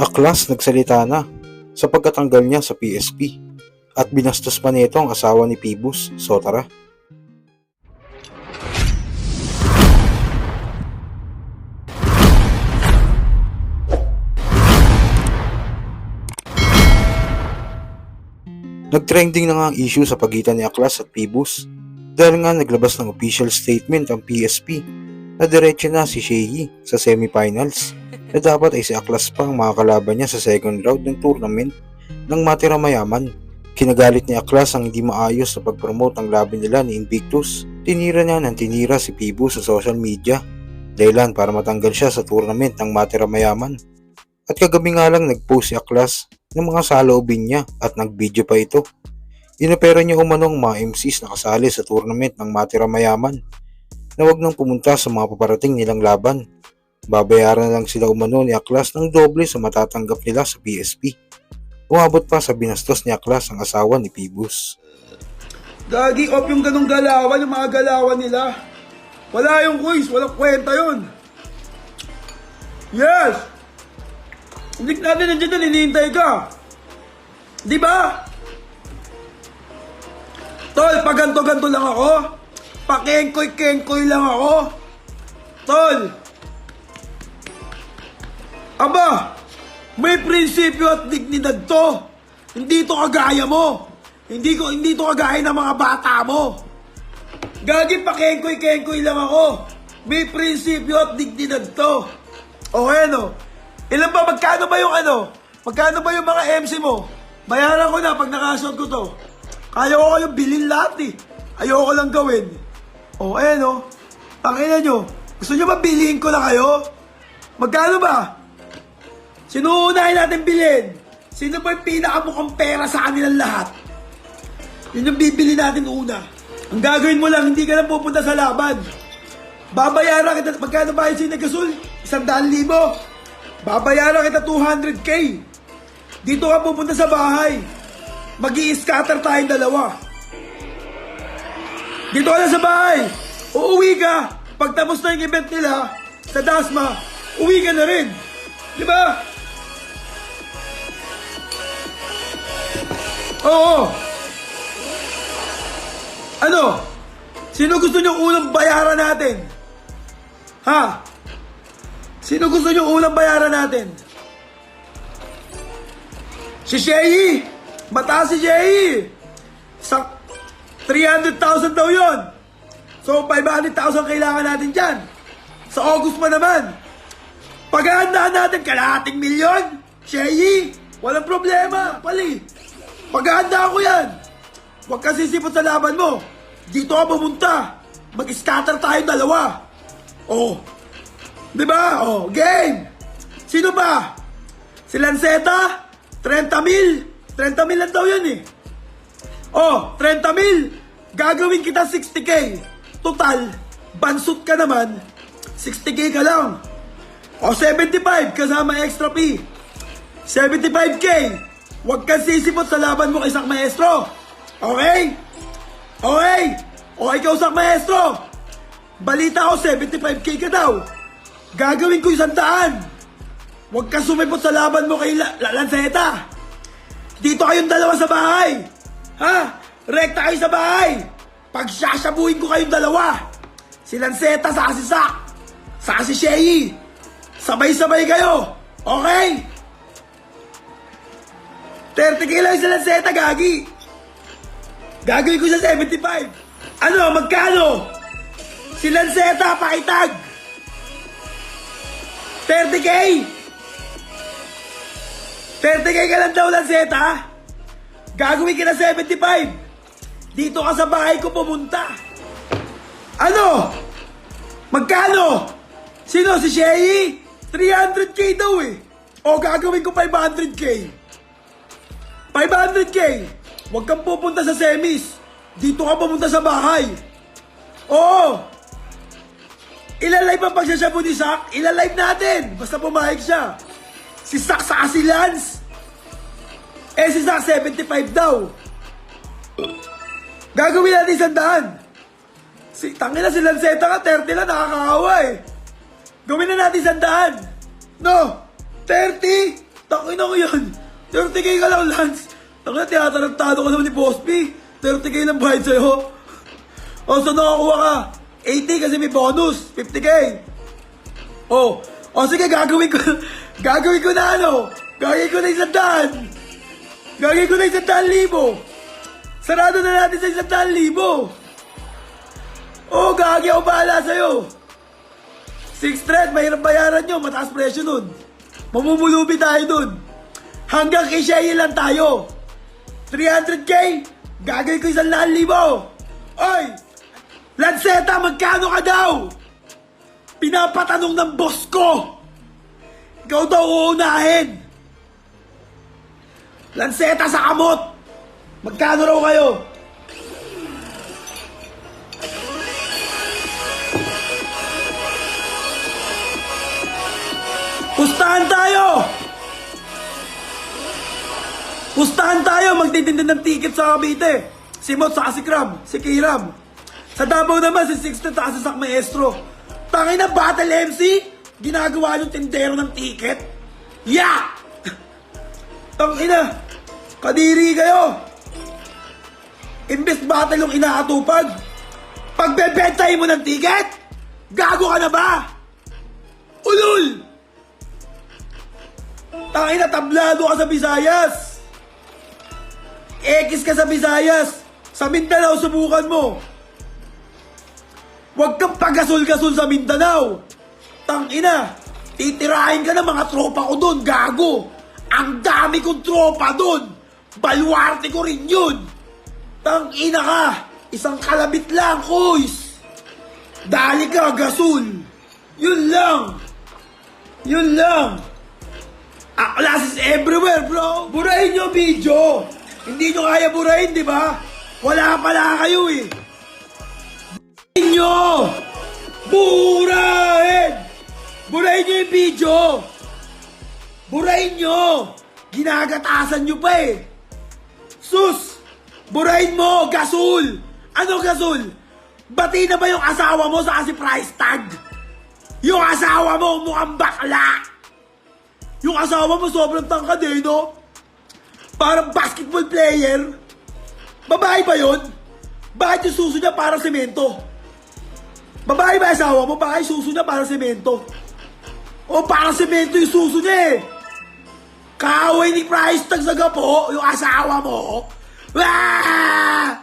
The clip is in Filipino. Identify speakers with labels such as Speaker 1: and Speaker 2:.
Speaker 1: Aklas nagsalita na sa pagkatanggal niya sa PSP at binastos pa nito ang asawa ni Pibus, Sotara. Nagtrending na nga ang issue sa pagitan ni Aklas at Pibus dahil nga naglabas ng official statement ang PSP na diretso na si Sheyi sa semifinals na dapat ay si Aklas pa ang makakalaban niya sa second round ng tournament ng Matira Mayaman. Kinagalit ni Aklas ang hindi maayos na pag-promote ng laban nila ni Invictus. Tinira niya ng tinira si Pibu sa social media dahilan para matanggal siya sa tournament ng Matira Mayaman. At kagabi nga lang nag-post si Aklas ng mga saloobin niya at nag-video pa ito. Inopera niya umanong mga MCs na kasali sa tournament ng Matira Mayaman na wag nang pumunta sa mga paparating nilang laban. Babayaran lang sila umano ni Aklas ng doble sa matatanggap nila sa PSP. Umabot pa sa binastos ni Aklas ang asawa ni Pibus.
Speaker 2: Gagi, op yung ganong galawan, yung mga galawan nila. Wala yung quiz, walang kwenta yun. Yes! Hindi natin nandiyan na, hinihintay ka. Di ba? Tol, pag ganto-ganto lang ako, pakengkoy-kengkoy lang ako. Tol! Aba, may prinsipyo at dignidad to. Hindi to kagaya mo. Hindi ko hindi to kagaya ng mga bata mo. Gagi pa kengkoy-kengkoy lang ako. May prinsipyo at dignidad to. Okay ano? Ilan ba magkano ba yung ano? Magkano ba yung mga MC mo? Bayaran ko na pag nakasuot ko to. Kaya ko kayong bilhin lahat eh. Ayoko lang gawin. O, oh, ayan o. Pakina nyo. Gusto nyo ba bilhin ko na kayo? Magkano ba? Sino unahin natin bilhin? Sino ba yung pinakamukhang pera sa kanilang lahat? Yun yung bibili natin una. Ang gagawin mo lang, hindi ka lang pupunta sa laban. Babayaran kita, magkano ba yung sinagasol? Isang daan libo. Babayaran kita 200k. Dito ka pupunta sa bahay. mag scatter tayong dalawa. Dito ka na sa bahay. Uuwi ka. Pagtapos na yung event nila sa Dasma, uwi ka na rin. Di ba? Oo. Ano? Sino gusto nyo unang bayaran natin? Ha? Sino gusto nyo unang bayaran natin? Si Sheyi! Mataas si Sheyi! Sa 300,000 daw yon. So 500,000 kailangan natin dyan. Sa August pa naman. Paghahandaan natin kalahating milyon. Sheyi! Walang problema, pali. Paghahanda ko yan. Huwag ka sisipot sa laban mo. Dito ka pumunta. Mag-scatter tayo dalawa. Oh. Di ba? Oh, game. Sino ba? Si Lanceta? 30 mil. 30 mil lang daw yun eh. Oh, 30 mil. Gagawin kita 60k. Total, bansot ka naman. 60k ka lang. O 75 kasama extra fee. 75k. Huwag kang sisipot sa laban mo kay Sak Maestro. Okay? Okay? O ikaw Sak Maestro. Balita ko 75k ka daw. Gagawin ko isang daan. Huwag kang sumipot sa laban mo kay La- La-. Dito kayong dalawa sa bahay. Ha? Rekta kayo sa bahay. Pagsasabuhin ko kayong dalawa. Si Lanceta sa si Sak. Sa si Sheyi. Sabay-sabay kayo. Okay? 30k lang sa Lanceta, Gagi. Gagawin ko sa 75. Ano, magkano? Si Lanceta, pakitag. 30k? 30k ka lang daw, Lanceta? Gagawin ka na 75. Dito ka sa bahay ko pumunta. Ano? Magkano? Sino si Sheyi? 300k daw eh. O gagawin ko 500k. 500k! Huwag kang pupunta sa semis. Dito ka pumunta sa bahay. Oo! Ilalive ang pagsasabu ni Sak? Ilalive natin! Basta pumayag siya. Si Sak sa si Lance. Eh si Sak 75 daw. Gagawin natin isang daan. Si, tangina si Lanceta ka, 30 lang, nakakaawa eh. Gawin na natin isang daan. No, 30, Tangina ko yan. 30k ka lang, Lance. Tangina, tinatarantado ka naman ni Boss B. 30k lang bayad sa'yo. O, saan nakakuha ka? 80 kasi may bonus. 50k. O, o sige, gagawin ko. Gagawin ko na ano. Gagawin ko na isang daan. Gagawin ko na isang daan libo. Sarado na natin sa isang daan libo. Oo, gagi ako bahala sa'yo. Six thread, mahirap bayaran nyo. Mataas presyo nun. Mamumulubi tayo dun. Hanggang Shea lang tayo. 300k, gagawin ko isang laan libo. Oy! Lanseta, magkano ka daw? Pinapatanong ng boss ko. Ikaw daw uunahin. Lanseta sa kamot. Magkano raw kayo? Pustahan tayo! Pustahan tayo! Magtitinda ng ticket sa Cavite. Si Mot sa si Kram, si Kiram. Sa Davao naman, si Sixto si Sak Maestro. Tangay na battle MC, ginagawa yung tindero ng ticket. Ya! Tangay na, kadiri kayo. Imbes battle yung inaatupag. Pagbebentahin mo ng ticket, gago ka na ba? Ulul! Tangay na tablado ka sa Visayas. Ekis ka sa Visayas. Sa Mindanao, subukan mo. Huwag kang pagasol-gasol sa Mindanao. Tangina, titirahin ka ng mga tropa ko doon, gago. Ang dami kong tropa doon. Baluarte ko rin yun. Tangina ka, isang kalabit lang, koys. Dali ka, gasol. Yun lang. Yun lang. Aklas is everywhere, bro. Burahin nyo video. Hindi nyo kaya burahin, di ba? Wala pala kayo eh. Burahin nyo! Burahin! Burahin nyo yung video. Burahin nyo. Ginagatasan nyo pa eh. Sus! Burahin mo, gasol! Ano gasol? Bati na ba yung asawa mo sa kasi price tag? Yung asawa mo mukhang bakla! Yung asawa mo sobrang tangkad eh, no? Parang basketball player. Babae ba yun? Bakit yung suso niya parang semento? Babae ba asawa mo? Bakit suso niya parang semento? O parang semento yung suso niya eh. Kaaway ni Price Tag sa gapo, yung asawa mo. Ah!